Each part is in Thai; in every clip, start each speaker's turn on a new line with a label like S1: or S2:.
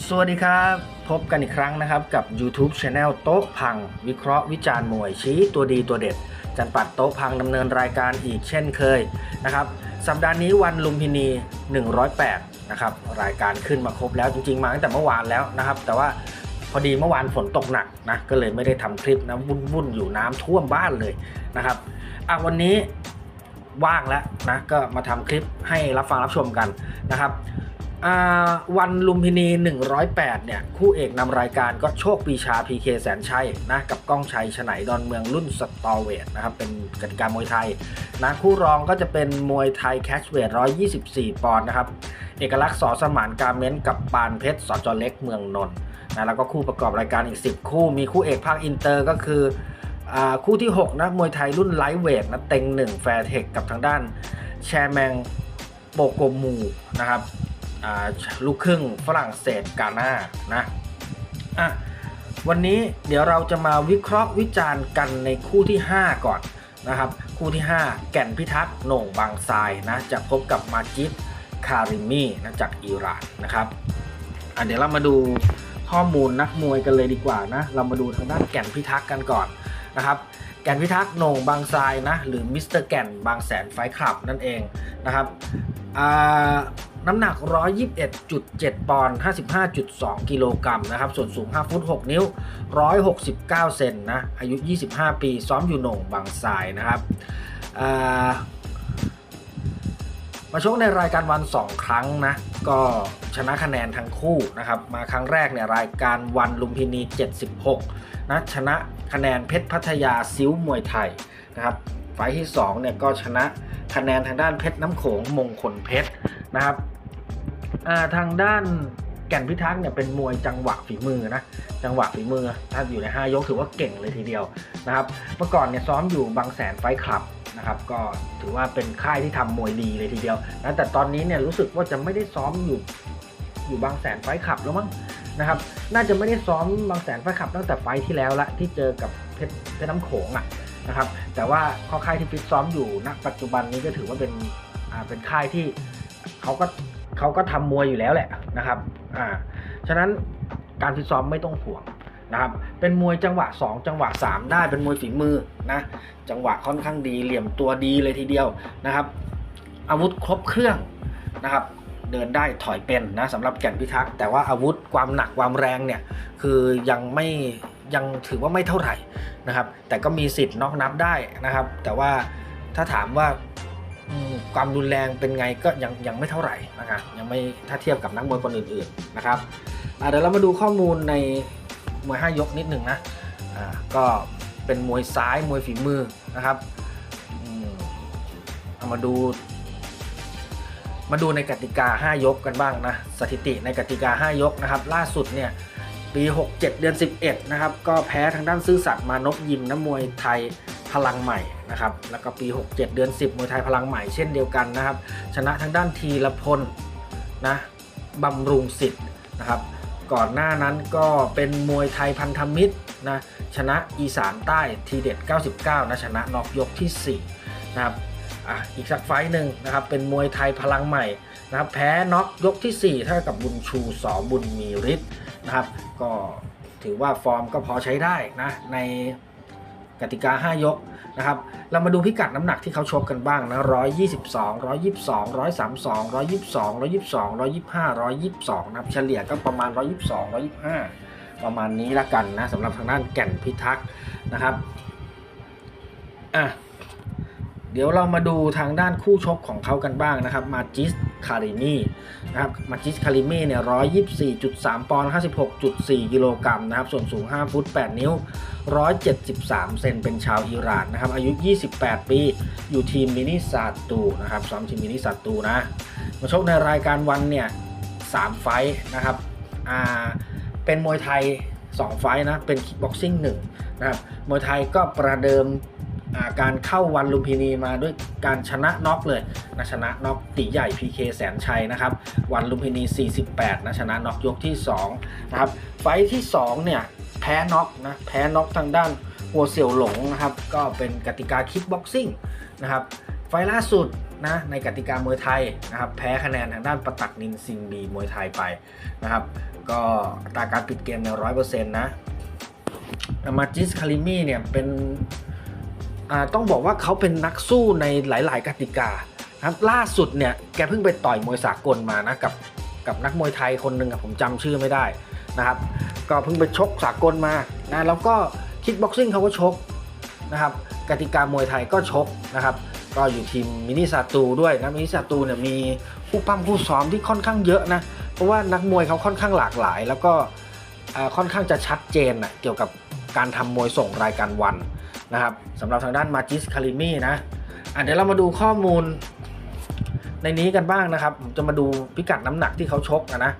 S1: สวัสดีครับ พบกันอีกครั้งนะครับกับ YouTube Channel โต๊ะพัง วิเคราะห์วิจารณ์มวยชี้ตัวดีตัวเด็ด จันปัดโต๊ะพังดำเนินรายการอีกเช่นเคยนะครับ สัปดาห์นี้วันลุมพินี 108 นะครับ รายการขึ้นมาครบแล้วจริงๆ มาตั้งแต่เมื่อวานแล้วนะครับ แต่ว่าพอดีเมื่อวานฝนตกหนักนะก็เลยไม่ได้ทำคลิปนะวุ่นๆอยู่น้ำท่วมบ้านเลยนะครับอะวันนี้ว่างแล้วนะก็มาทำคลิปให้รับฟังรับชมกันนะครับ วันลุมพินี 108 เนี่ย คู่เอกนำรายการก็โชคปีชาพีเคแสนชัยนะ กับก้องชัยฉไนดอนเมืองรุ่นสตอเวทนะครับ เป็นกติกามวยไทยนะคู่รองก็จะเป็นมวยไทยแคชเวท 124 ปอนด์นะครับ เอกลักษณ์สอสมานการเม้นกับปานเพชรสจเล็กเมืองนนท์นะแล้วก็คู่ประกอบรายการอีก 10 คู่ มีคู่เอกภาคอินเตอร์ก็คืออคู่ที่ 6 นะ มวยไทยรุ่นไลท์เวทนะเต็ง 1 แฟร์เทคกับทางด้านแชร์แมงโปโกมูนะครับ ลูกครึ่งฝรั่งเศสกาหน้านะอะวันนี้เดี๋ยวเราจะมาวิเคราะห์วิจารณ์กันในคู่ที่ 5 ก่อนนะครับ คู่ที่ 5 แก่นพิทักษ์โหน่งบางทรายนะจะพบกับมาจิดคาริมีนะจากอิหร่านนะครับอะเดี๋ยวเรามาดูข้อมูลนักมวยกันเลยดีกว่านะเรามาดูทางด้านแก่นพิทักษ์กันก่อนนะครับแก่นพิทักษ์โหน่งบางทรายนะหรือมิสเตอร์แก่นบางแสนไฟคลับนั่นเองนะครับอ่า น้ำหนัก 121.7 ปอนด์ 55.2 กิโลกรัมนะครับ ส่วนสูง 5 ฟุต 6 นิ้ว 169 เซนนะ อายุ 25 ปี ซ้อมอยู่หน่งบางทรายนะครับมาชกในรายการวัน 2 ครั้งนะ ก็ชนะคะแนนทั้งคู่นะครับ มาครั้งแรกเนี่ยรายการวันลุมพินี 76 นะ ชนะคะแนนเพชรพัทยาซิ้วมวยไทยนะครับ ไฟที่2เนี่ยก็ชนะคะแนนทางด้านเพชรน้ำโขงมงคลเพชรนะครับ ทางด้านแก่นพิทักษ์เนี่ยเป็นมวยจังหวะฝีมือนะจังหวะฝีมือถ้าอยู่ใน 5 ยกถือว่าเก่งเลยทีเดียวนะครับเมื่อก่อนเนี่ยซ้อมอยู่บางแสนไฟคลับนะครับก็ถือว่าเป็นค่ายที่ทำมวยดีเลยทีเดียวนะแต่ตอนนี้เนี่ยรู้สึกว่าจะไม่ได้ซ้อมอยู่อยู่บางแสนไฟท์คลับแล้วมั้งนะครับ น่าจะไม่ได้ซ้อมบางแสนไฟท์คลับตั้งแต่ไฟท์ที่แล้วละที่เจอกับเพชรเพชรน้ำโขงอะนะครับ แต่ว่าข้อค่ายที่ฟิตซ้อมอยู่ณปัจจุบันนี้ก็ถือว่าเป็นอ่าเป็นค่ายที่เขาก็ เขาก็ทำมวยอยู่แล้วแหละนะครับ อ่า ฉะนั้นการฟิตซ้อมไม่ต้องห่วงนะครับ เป็นมวยจังหวะ 2 จังหวะ 3 ได้ เป็นมวยฝีมือนะ จังหวะค่อนข้างดี เหลี่ยมตัวดีเลยทีเดียวนะครับ อาวุธครบเครื่องนะครับ เดินได้ถอยเป็นนะสำหรับแก่นพิทักษ์แต่ว่าอาวุธความหนักความแรงเนี่ยคือยังไม่ยังถือว่าไม่เท่าไหร่นะครับ แต่ก็มีสิทธิ์น็อกนับได้นะครับ แต่ว่าถ้าถามว่า ความรุนแรงเป็นไงก็ยังยังไม่เท่าไหร่นะครับยังไม่ถ้าเทียบกับนักมวยคนอื่นๆนะครับเดี๋ยวเรามาดูข้อมูลในมวย 5 ยกนิดหนึ่งนะก็เป็นมวยซ้ายมวยฝีมือนะครับเอามาดู มาดูในกติกา 5 ยกกันบ้างนะสถิติในกติกา 5 ยกนะครับ ล่าสุดเนี่ยปี 67 เดือน 11 นะครับ ก็แพ้ทางด้านซื่อสัตย์มานพยิมน้ำมวยไทย พลังใหม่นะครับแล้วก็ปี 67 เดือน 10มวยไทยพลังใหม่เช่นเดียวกันนะครับ ชนะทางด้านทีละพลนะบำรุงสิทธิ์นะครับ ก่อนหน้านั้นก็เป็นมวยไทยพันธมิตรนะชนะอีสานใต้ทีเด็ด 99 นะชนะนอกยกที่4นะครับอะอีกสักไฟหนึ่งนะครับเป็นมวยไทยพลังใหม่นะครับแพ้น็อกยกที่ 4 เท่ากับบุญชูสอบุญมีฤทธิ์นะครับ ก็ถือว่าฟอร์มก็พอใช้ได้นะใน กติกา 5 ยกนะครับ เรามาดูพิกัดน้ำหนักที่เขาชกกันบ้างนะ122 122 132 122 122 125 122นะครับเฉลี่ยก็ประมาณ 122 125 ประมาณนี้ละกันนะสำหรับทางด้านแก่นพิทักษ์นะครับ อะ เดี๋ยวเรามาดูทางด้านคู่ชกของเขากันบ้างนะครับ มาจิส คาริมีนะครับ มาจิส คาริมีเนี่ย124.3ปอนด์56.4กิโลกรัมนะครับ ส่วนสูง5ฟุต8นิ้ว173เซนเป็นชาวอิหร่านนะครับ อายุ28ปี อยู่ทีมมินิซาตูนะครับซ้อมทีมมินิซาตูนะ มาชกในรายการวันเนี่ย3ไฟนะครับ อ่า เป็นมวยไทย 2 ไฟนะ เป็นคิกบ็อกซิ่ง1นะครับ มวยไทยก็ประเดิม การเข้าวันลุมพินีมาด้วยการชนะน็อกเลยนะชนะน็อกตีใหญ่ PK แสนชัยนะครับ วันลุมพินี 48นะชนะน็อกยกที่2นะครับไฟที่2เนี่ยแพ้น็อกนะแพ้น็อกทางด้านหัวเสี่ยวหลงนะครับก็เป็นกติกาคิกบ็อกซิ่งนะครับไฟล่าสุดนะในกติกามวยไทยนะครับแพ้คะแนนทางด้านประตักนินซิงบีมวยไทยไปนะครับก็อัตราการปิดเกมเนี่ยร้อยเปอร์เซ็นต์นะมาจิสคาริมีเนี่ยเป็น ต้องบอกว่าเขาเป็นนักสู้ในหลาย ๆ กติกานะครับล่าสุดเนี่ยแกเพิ่งไปต่อยมวยสากลมานะกับกับนักมวยไทยคนหนึ่งผมจำชื่อไม่ได้นะครับ ก็เพิ่งไปชกสากลมานะแล้วก็คิกบ็อกซิ่งเขาก็ชกนะครับกติกามวยไทยก็ชกนะครับ ก็อยู่ทีมมินิซาตูด้วยนะมินิซาตูเนี่ยมีผู้ปั้มผู้ซ้อมที่ค่อนข้างเยอะนะเพราะว่านักมวยเขาค่อนข้างหลากหลาย แล้วก็ค่อนข้างจะชัดเจนนะเกี่ยวกับการทำมวยส่งรายการวัน นะครับสำหรับทางด้านมาจิสคาริมีนะอะเดี๋ยวเรามาดูข้อมูลในนี้กันบ้างนะครับผมจะมาดูพิกัดน้ำหนักที่เขาชกนะนะ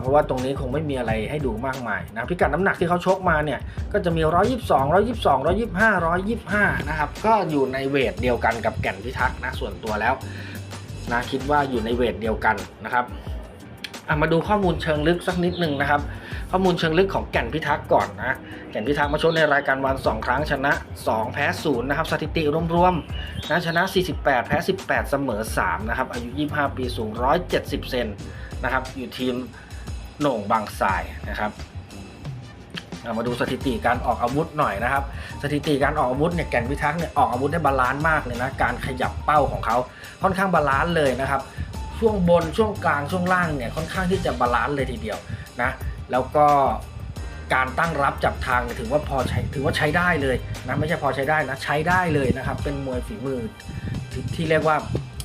S1: เพราะว่าตรงนี้คงไม่มีอะไรให้ดูมากมายนะพิกัดน้ำหนักที่เขาชกมาเนี่ยก็จะมี 122 122 125 125 นะครับก็อยู่ในเวทเดียวกันกับแก่นพิทักษ์นะส่วนตัวแล้วนะคิดว่าอยู่ในเวทเดียวกันนะครับมาดูข้อมูลเชิงลึกสักนิดหนึ่งนะครับ ข้อมูลเชิงลึกของแก่นพิทักษ์ก่อนนะแก่นพิทักษ์มาชกในรายการวัน 2 ครั้งชนะ 2 แพ้0นะครับสถิติรวมๆนะชนะ 48 แพ้ 18 เสมอ 3 นะครับ อายุ 25 ปีสูง 170 เซนนะครับ อยู่ทีมโหน่งบางทรายนะครับมาดูสถิติการออกอาวุธหน่อยนะครับ สถิติการออกอาวุธเนี่ยแก่นพิทักษ์เนี่ยออกอาวุธได้บาลานซ์มากเลยนะการขยับเป้าของเขาค่อนข้างบาลานซ์เลยนะครับ ช่วงบนช่วงกลางช่วงล่างเนี่ยค่อนข้างที่จะบาลานซ์เลยทีเดียวนะ แล้วก็การตั้งรับจับทางถือว่าพอใช้ถือว่าใช้ได้เลยนะไม่ใช่พอใช้ได้นะใช้ได้เลยนะครับ เป็นมวยฝีมือที่ที่เรียกว่า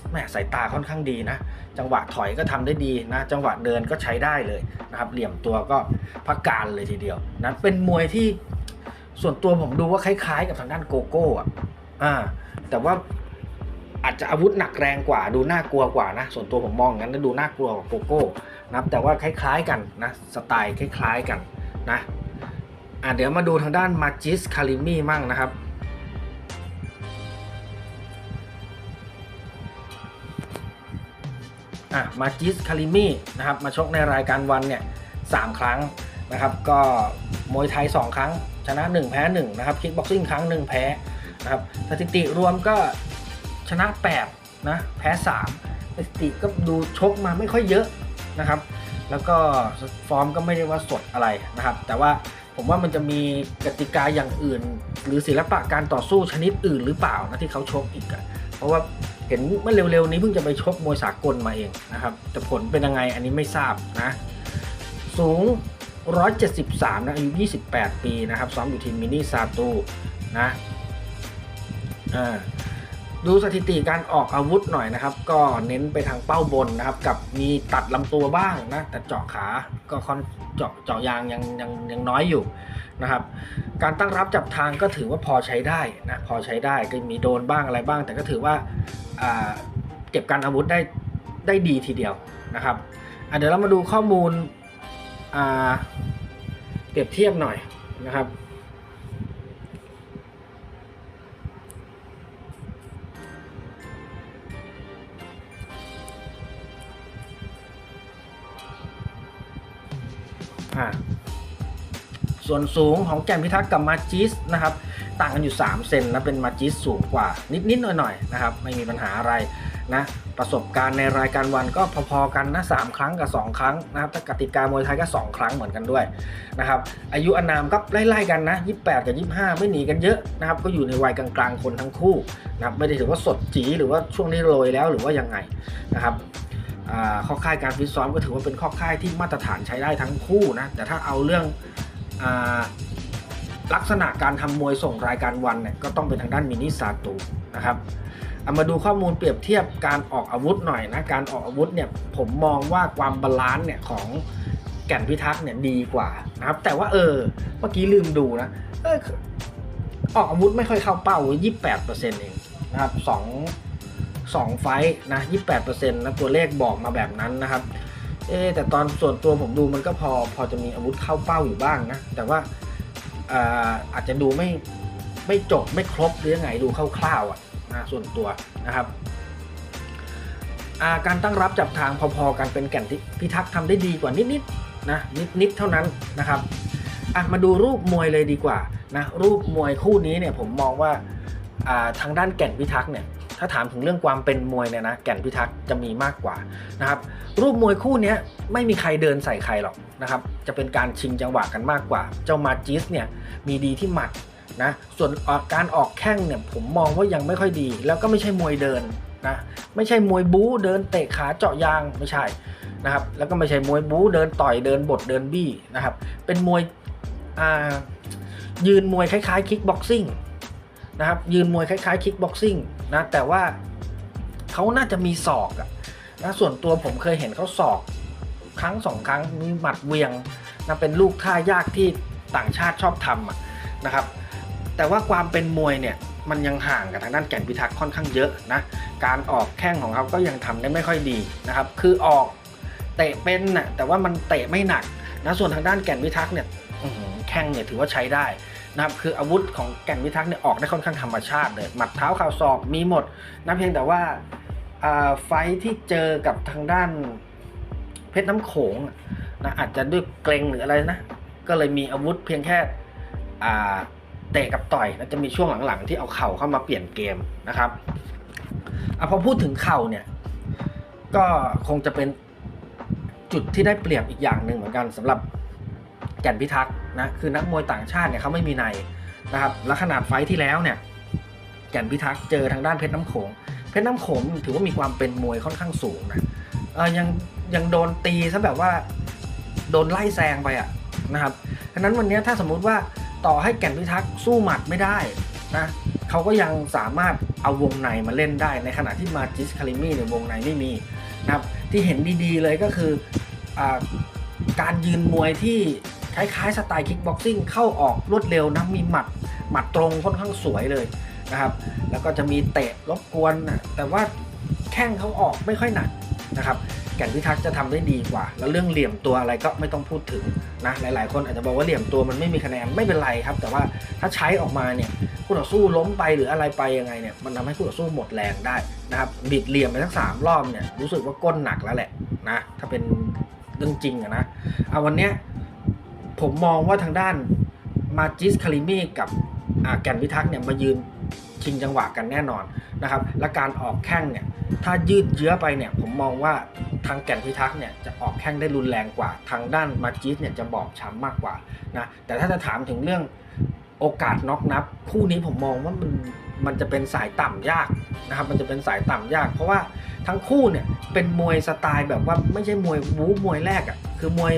S1: แหมสายตาค่อนข้างดีนะ จังหวะถอยก็ทำได้ดีนะ จังหวะเดินก็ใช้ได้เลยนะครับ เหลี่ยมตัวก็พักการเลยทีเดียวนะเป็นมวยที่ส่วนตัวผมดูว่าคล้ายๆ กับทางด้านโกโก้อะอ่า แต่ว่าอาจจะอาวุธหนักแรงกว่า ดูน่ากลัวกว่านะ ส่วนตัวผมมองงั้นดูน่ากลัวกว่าโกโก้ นะครับแต่ว่าคล้ายๆกันนะสไตล์คล้ายๆกันนะอ่าเดี๋ยวมาดูทางด้านมาจิสคาริมี่มั่งนะครับอะมาจิสคาริมี่นะครับมาชกในรายการวันเนี่ยสามครั้งนะครับก็มวยไทย 2 ครั้ง ชนะ 1 แพ้ 1 นะครับคิกบ็อกซิ่งครั้งหนึ่งแพ้นะครับสถิติรวมก็ชนะ8นะแพ้3สถิติก็ดูชกมาไม่ค่อยเยอะ นะครับ แล้วก็ฟอร์มก็ไม่ได้ว่าสดอะไรนะครับ แต่ว่าผมว่ามันจะมีกติกาอย่างอื่น หรือศิลปะการต่อสู้ชนิดอื่นหรือเปล่านะที่เขาชกอีกอะเพราะว่าเห็นเมื่อเร็วๆนี้เพิ่งจะไปชกมวยสากลมาเองนะครับ แต่ผลเป็นยังไงอันนี้ไม่ทราบนะ สูง 173 นะอายุ 28 ปีนะครับ ซ้อมอยู่ทีมมินิซาตูนะอ่า ดูสถิติการออกอาวุธหน่อยนะครับ ก็เน้นไปทางเป้าบนนะครับ กับมีตัดลำตัวบ้างนะแต่เจาะขาก็ค่อนเจาะเจาะยางยังยังยังน้อยอยู่นะครับ การตั้งรับจับทางก็ถือว่าพอใช้ได้นะพอใช้ได้ก็มีโดนบ้างอะไรบ้าง แต่ก็ถือว่าเก็บการอาวุธได้ได้ดีทีเดียวนะครับเดี๋ยวเรามาดูข้อมูลเปรียบเทียบหน่อยนะครับ อ่าส่วนสูงของแก่นพิทักษ์กับมาจิสนะครับต่างกันอยู่ 3 เซนนะเป็นมาจิสสูงกว่านิดๆหน่อยๆนะครับไม่มีปัญหาอะไรนะประสบการณ์ในรายการวันก็พอๆกันนะสามครั้งกับ 2 ครั้งนะครับแต่กติกามวยไทยก็ 2 ครั้งเหมือนกันด้วยนะครับอายุอนามก็ไล่ๆกันนะ 28 กับ 25 ไม่หนีกันเยอะนะครับก็อยู่ในวัยกลางๆคนทั้งคู่นะครับไม่ได้ถือว่าสดจีหรือว่าช่วงนี้โรยแล้วหรือว่ายังไงนะครับ ข้อค่ายการฟิตซ้อมก็ถือว่าเป็นข้อค่ายที่มาตรฐานใช้ได้ทั้งคู่นะแต่ถ้าเอาเรื่องอลักษณะการทำมวยส่งรายการวันเนี่ยก็ต้องเป็นทางด้านมินิซาตูนะครับเอามาดูข้อมูลเปรียบเทียบการออกอาวุธหน่อยนะการออกอาวุธเนี่ยผมมองว่าความบาลานซ์เนี่ยของแก่นพิทักษ์เนี่ยดีกว่านะครับแต่ว่าเออเมื่อกี้ลืมดูนะเออออกอาวุธไม่ค่อยเข้าเป้า 28%เองนะครับส อง2ไฟท์นะ28%นะตัวเลขบอกมาแบบนั้นนะครับเอแต่ตอนส่วนตัวผมดูมันก็พอพอจะมีอาวุธเข้าเป้าอยู่บ้างนะ แต่ว่าอาอาจจะดูไม่ไม่จบไม่ครบหรือยังไงดูคร่าวๆอะนะส่วนตัวนะครับาการตั้งรับจับทางพอๆกันเป็นแก่นที่พิทักษ์ทำได้ดีกว่านิดๆนะนิดๆเท่านั้นนะครับอะมาดูรูปมวยเลยดีกว่านะรูปมวยคู่นี้เนี่ยผมมองว่าอ่าทางด้านแก่นพิทักษ์เนี่ย ถ้าถามถึงเรื่องความเป็นมวยเนี่ยนะแก่นพิทักษ์จะมีมากกว่านะครับรูปมวยคู่นี้ไม่มีใครเดินใส่ใครหรอกนะครับจะเป็นการชิงจังหวะกันมากกว่า เจ้ามาจิสเนี่ยมีดีที่หมัดนะส่วนการออกแข้งเนี่ยผมมองว่ายังไม่ค่อยดี แล้วก็ไม่ใช่มวยเดินนะไม่ใช่มวยบู๊เดินเตะขาเจาะยางไม่ใช่นะครับแล้วก็ไม่ใช่มวยบู๊เดินต่อยเดินบดเดินบี้นะครับเป็นมวยยืนมวยคล้ายๆคิกบ็อกซิ่ง นะครับ ยืนมวยคล้ายๆคิกบ็อกซิ่งนะแต่ว่าเขาน่าจะมีศอกอะนะส่วนตัวผมเคยเห็นเขาศอกครั้งสองครั้งมีหมัดเวียงนะเป็นลูกท่ายากที่ต่างชาติชอบทำนะครับ แต่ว่าความเป็นมวยเนี่ยมันยังห่างกับทางด้านแก่นพิทักษ์ค่อนข้างเยอะนะ การออกแข้งของเขาก็ยังทำได้ไม่ค่อยดีนะครับ คือออกเตะเป็นนะแต่ว่ามันเตะไม่หนักนะ ส่วนทางด้านแก่นพิทักษ์เนี่ยแข้งเนี่ยถือว่าใช้ได้ นะครับคืออาวุธของแก่นพิทักษ์เนี่ยออกได้ค่อนข้างธรรมชาติเลยหมัดเท้าข่าวศอกมีหมดนะเพียงแต่ว่าไฟที่เจอกับทางด้านเพชรน้ำโขงนะอาจจะด้วยเกรงหรืออะไรนะ ก็เลยมีอาวุธเพียงแค่เตะกับต่อยแล้วจะมีช่วงหลังๆ ที่เอาเข่าเข้ามาเปลี่ยนเกมนะครับอพอพูดถึงเข่าเนี่ย ก็คงจะเป็นจุดที่ได้เปรียบอีกอย่างหนึ่งเหมือนกันสำหรับ แก่นพิทักษ์นะคือนักมวยต่างชาติเนี่ยเขาไม่มีในนะครับและขนาดไฟที่แล้วเนี่ยแก่นพิทักษ์เจอทางด้านเพชรน้ำโขงเพชรน้ำโขงถือว่ามีความเป็นมวยค่อนข้างสูงนะเออยังยังโดนตีซะแบบว่าโดนไล่แซงไปอะนะครับฉะนั้นวันนี้ถ้าสมมุติว่าต่อให้แก่นพิทักษ์สู้หมัดไม่ได้นะเขาก็ยังสามารถเอาวงในมาเล่นได้ในขณะที่มาจิสคาริมี่เนี่ยวงในไม่มีนะครับที่เห็นดีๆเลยก็คืออการยืนมวยที่ คล้ายๆสไตล์คิกบ็อกซิ่งเข้าออกรวดเร็วนะมีหมัดหมัดตรงค่อนข้างสวยเลยนะครับแล้วก็จะมีเตะรบกวนนะแต่ว่าแข้งเขาออกไม่ค่อยหนักนะครับแก่นพิทักษ์จะทำได้ดีกว่า แล้วเรื่องเหลี่ยมตัวอะไรก็ไม่ต้องพูดถึงนะหลาย ๆ คนอาจจะบอกว่าเหลี่ยมตัวมันไม่มีคะแนนไม่เป็นไรครับ แต่ว่าถ้าใช้ออกมาเนี่ยคู่ต่อสู้ล้มไปหรืออะไรไปยังไงเนี่ยมันทำให้คู่ต่อสู้หมดแรงได้นะครับบิดเหลี่ยมไปทั้งสามรอบเนี่ยรู้สึกว่าก้นหนักแล้วแหละนะถ้าเป็นเรื่องจริงอะนะเอาวันเนี้ย ผมมองว่าทางด้านมาจิสคาริมีกับแกนพิทักษ์เนี่ยมายืนชิงจังหวะกันแน่นอนนะครับ และการออกแข้งเนี่ยถ้ายืดเยื้อไปเนี่ยผมมองว่าทางแก่นพิทักษ์เนี่ยจะออกแข้งได้รุนแรงกว่า ทางด้านมาจิสเนี่ยจะบอบช้ำมากกว่านะแต่ถ้าจะถามถึงเรื่องโอกาสน็อกนับ คู่นี้ผมมองว่ามันมันจะเป็นสายต่ำยากนะครับมันจะเป็นสายต่ำยาก เพราะว่าทั้งคู่เนี่ยเป็นมวยสไตล์แบบว่าไม่ใช่มวยวู๊มวยแรกอะ่ะคือมวย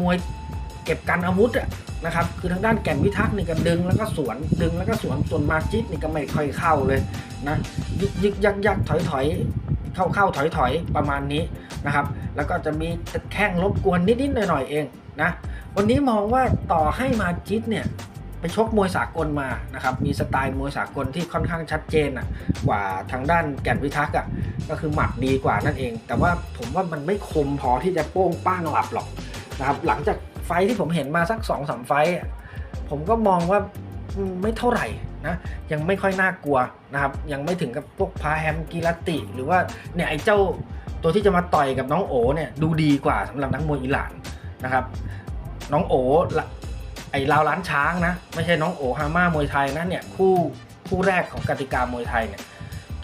S1: มวยเก็บกันอาวุธนะครับ คือทางด้านแก่นพิทักษ์นี่ก็ดึงแล้วก็สวนดึงแล้วก็สวนส่วนมาจิสนี่ก็ไม่ค่อยเข้าเลยนะยึกยึกยักยักถอยถอยเข้าเข้าถอยถอยประมาณนี้นะครับ แล้วก็จะมีแข้งรบกวนนิดนิดหน่อยหน่อยๆเองนะวันนี้มองว่าต่อให้มาจิตเนี่ยไปชกมวยสากลมานะครับ มีสไตล์มวยสากลที่ค่อนข้างชัดเจนอะ กว่าทางด้านแก่นพิทักษ์อะ ก็คือหมัดดีกว่านั่นเอง แต่ว่าผมว่ามันไม่คมพอที่จะโป้งป้างหลับหรอก นะครับหลังจากไฟที่ผมเห็นมาสัก2อสามไฟผมก็มองว่าไม่เท่าไหร่นะยังไม่ค่อยน่ากลัวนะครับ ยังไม่ถึงกับพวกพาแฮมกีรติ หรือว่าเนี่ยไอ้เจ้าตัวที่จะมาต่อยกับน้องโอเนี่ยดูดีกว่าสำหรับนักมวยอิหร่านนะครับ น้องโอละไอ้ลาวล้านช้างนะ ไม่ใช่น้องโอฮาม่ามวยไทยนะเนี่ยคู่คู่แรกของกติกามวยไทยเนี่ย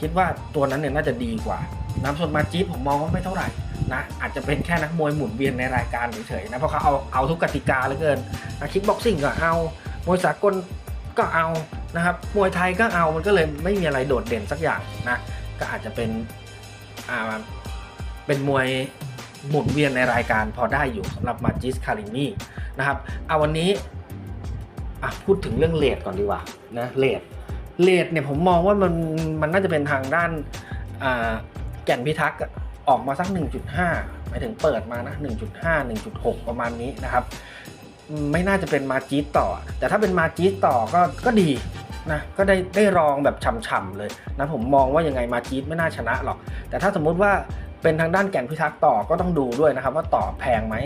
S1: คิดว่าตัวนั้นเนี่ยน่าจะดีกว่าน้ำส่วนมาจีบผมมองว่าไม่เท่าไหร่ นะอาจจะเป็นแค่นักมวยหมุนเวียนในรายการเฉยๆนะเพราะเขาเอาเอาทุกกติกาเหลือเกินนะคิกบ็อกซิ่งก็เอามวยสากลก็เอานะครับมวยไทยก็เอามันก็เลยไม่มีอะไรโดดเด่นสักอย่างนะก็อาจจะเป็นอ่าเป็นมวยหมุนเวียนในรายการพอได้อยู่สำหรับมาจิสคาริมีนะครับเอาวันนี้อะพูดถึงเรื่องเลดก่อนดีกว่านะเลดเลดเนี่ยผมมองว่ามันมันน่าจะเป็นทางด้านอ่าแก่นพิทักษ์อะ ออกมาสัก 1.5 หมายถึงเปิดมานะ 1.5 1.6 ประมาณนี้นะครับ ไม่น่าจะเป็นมาจีตต่อ แต่ถ้าเป็นมาจีตต่อก็ก็ดีนะก็ได้ได้รองแบบฉ่ำๆเลยนะผมมองว่ายังไงมาจีตไม่น่าชนะหรอก แต่ถ้าสมมุติว่าเป็นทางด้านแก่นพิทักษ์ต่อก็ต้องดูด้วยนะครับ ว่าต่อแพงไหม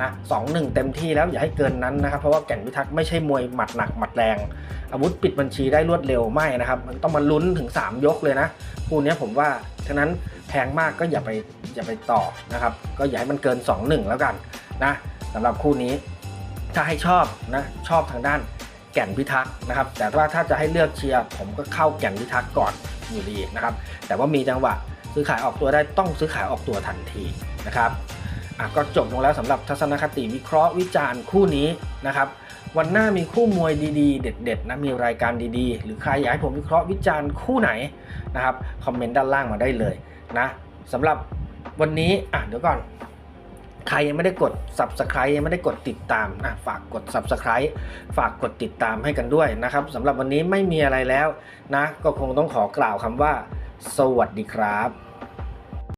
S1: นะสองหนึ่งเต็มที่แล้วอย่าให้เกินนั้นนะครับ เพราะว่าแก่นพิทักษ์ไม่ใช่มวยหมัดหนักหมัดแรง อาวุธปิดบัญชีได้รวดเร็วไม่นะครับ มันต้องมาลุ้นถึง 3 ยกเลยนะคู่นี้ผมว่าฉะนั้น แพงมากก็อย่าไปอย่าไปต่อนะครับ ก็อย่าให้มันเกิน 2-1 แล้วกันนะสำหรับคู่นี้ถ้าให้ชอบนะชอบทางด้านแก่นพิทักษ์นะครับ แต่ว่าถ้าจะให้เลือกเชียร์ผมก็เข้าแก่นพิทักษ์ก่อนอยู่ดีนะครับ แต่ว่ามีจังหวะซื้อขายออกตัวได้ต้องซื้อขายออกตัวทันทีนะครับ อะก็จบลงแล้วสำหรับทัศนคติวิเคราะห์วิจารณ์คู่นี้นะครับวันหน้ามีคู่มวยดีๆ เด็ดๆนะมีรายการดีๆ หรือใครอยากให้ผมวิเคราะห์วิจารณ์คู่ไหนนะครับคอมเมนต์ด้านล่างมาได้เลยนะสำหรับวันนี้อะเดี๋ยวก่อน ใครยังไม่ได้กด subscribe ยังไม่ได้กดติดตามนะฝากกด subscribe ฝากกดติดตามให้กันด้วยนะครับสำหรับวันนี้ไม่มีอะไรแล้วนะก็คงต้องขอกล่าวคำว่า สวัสดีครับ